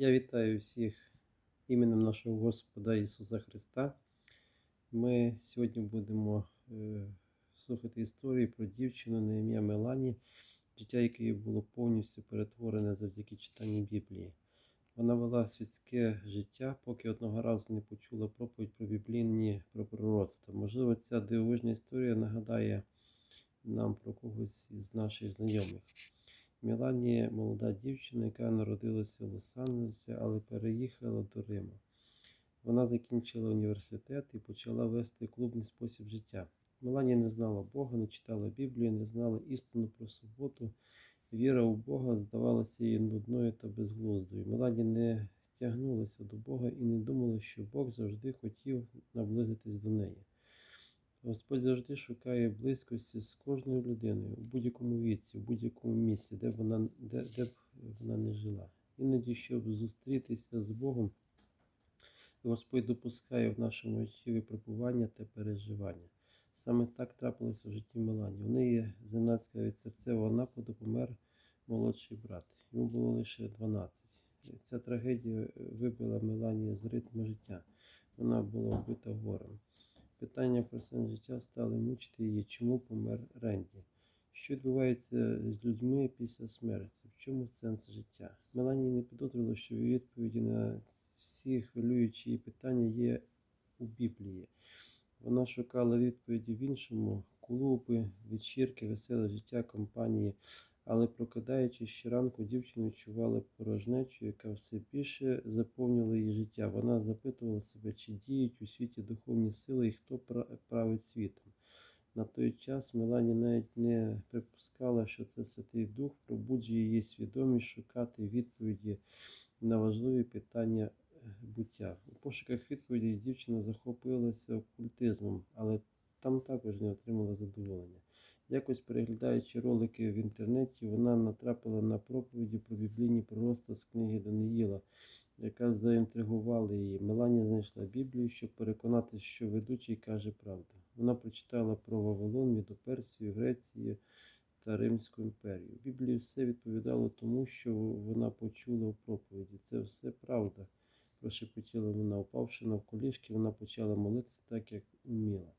Я вітаю всіх іменем нашого Господа Ісуса Христа. Ми сьогодні будемо е, слухати історії про дівчину на ім'я Мелані, життя якої було повністю перетворене завдяки читанню Біблії. Вона вела світське життя, поки одного разу не почула проповідь про біблійні про пророцтво. Можливо, ця дивовижна історія нагадає нам про когось із наших знайомих. Мілані молода дівчина, яка народилася в Лос-Анджелесі, але переїхала до Риму. Вона закінчила університет і почала вести клубний спосіб життя. Меланія не знала Бога, не читала Біблію, не знала істину про суботу. Віра у Бога здавалася їй нудною та безглуздою. Мелані не тягнулася до Бога і не думала, що Бог завжди хотів наблизитись до неї. Господь завжди шукає близькості з кожною людиною у будь-якому віці, у будь-якому місці, де б вона, де, де б вона не жила. Іноді, щоб зустрітися з Богом, Господь допускає в нашому житті випробування та переживання. Саме так трапилося в житті Мелані. У неї зненацька від серцевого нападу помер молодший брат. Йому було лише 12. Ця трагедія вибила Мелані з ритму життя. Вона була вбита горем. Питання про сенс життя стали мучити її, чому помер Ренді. Що відбувається з людьми після смерті? В чому сенс життя? Мелані не підозрювала, що відповіді на всі хвилюючі питання є у Біблії. Вона шукала відповіді в іншому клуби, вечірки, веселе життя компанії, але прокидаючись щоранку, дівчина відчувала порожнечу, яка все більше заповнювала її життя. Вона запитувала себе, чи діють у світі духовні сили і хто править світом. На той час Мелані навіть не припускала, що це Святий Дух пробуджує її свідомість шукати відповіді на важливі питання буття. У пошуках відповіді дівчина захопилася окультизмом, але там також не отримала задоволення. Якось переглядаючи ролики в інтернеті, вона натрапила на проповіді про біблійні пророцтва з книги Даниїла, яка заінтригувала її. Мелані знайшла Біблію, щоб переконатися, що ведучий каже правду. Вона прочитала про Вавилон, Мідоперсію, Грецію та Римську імперію. В Біблії все відповідало тому, що вона почула в проповіді. Це все правда. Прошепотіла вона, упавши навколішки, вона почала молитися так, як вміла.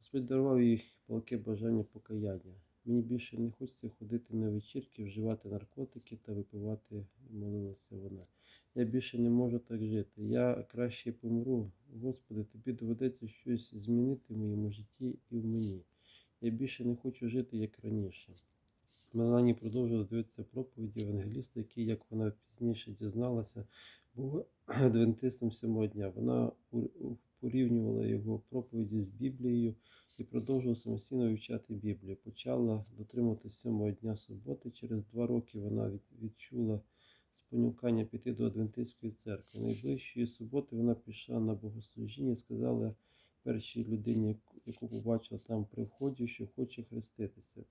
Господь дарував їй палке бажання покаяння. Мені більше не хочеться ходити на вечірки, вживати наркотики та випивати, молилася вона. Я більше не можу так жити. Я краще помру. Господи, тобі доведеться щось змінити в моєму житті і в мені. Я більше не хочу жити, як раніше. Мелані продовжувала дивитися проповіді Евангеліста, який, як вона пізніше дізналася, був адвентистом сьомого дня. Вона порівнювала його проповіді з Біблією і продовжувала самостійно вивчати Біблію. Почала дотримуватися сьомого дня суботи. Через два роки вона відчула спонукання піти до Адвентистської церкви. Найближчої суботи вона пішла на богослужіння і сказала першій людині, яку побачила там при вході, що хоче хреститися.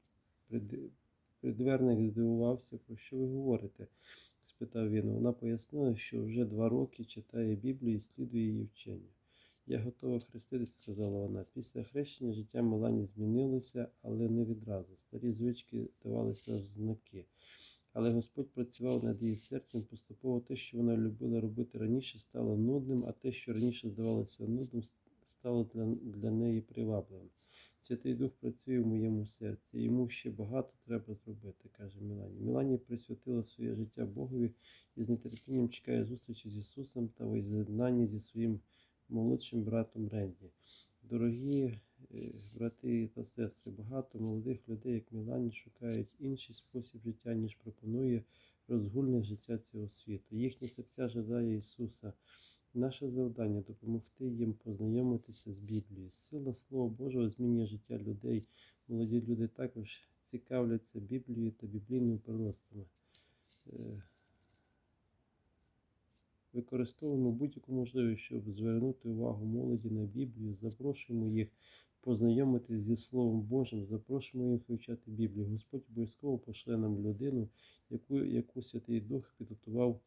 Придверник здивувався, про що ви говорите? спитав він. Вона пояснила, що вже два роки читає Біблію і слідує її вченню. Я готова хреститися, сказала вона. Після хрещення життя Мелані змінилося, але не відразу. Старі звички давалися в знаки. Але Господь працював над її серцем, поступово те, що вона любила робити раніше, стало нудним, а те, що раніше здавалося нудним, стало для, для неї привабливим. Святий Дух працює в моєму серці, йому ще багато треба зробити, каже Мілані. Мілані присвятила своє життя Богові і з нетерпінням чекає зустрічі з Ісусом та воз'єднання зі своїм молодшим братом Ренді. Дорогі брати та сестри, багато молодих людей, як Мілані, шукають інший спосіб життя, ніж пропонує розгульне життя цього світу. Їхнє серця жадає Ісуса. Наше завдання допомогти їм познайомитися з Біблією. Сила Слова Божого змінює життя людей. Молоді люди також цікавляться Біблією та біблійними пророцтвами. Використовуємо будь-яку можливість, щоб звернути увагу молоді на Біблію, запрошуємо їх познайомитися зі Словом Божим, запрошуємо їх вивчати Біблію. Господь обов'язково пошле нам людину, яку, яку Святий Дух підготував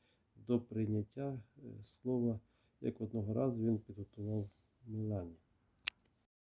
до прийняття слова, як одного разу він підготував Мілані.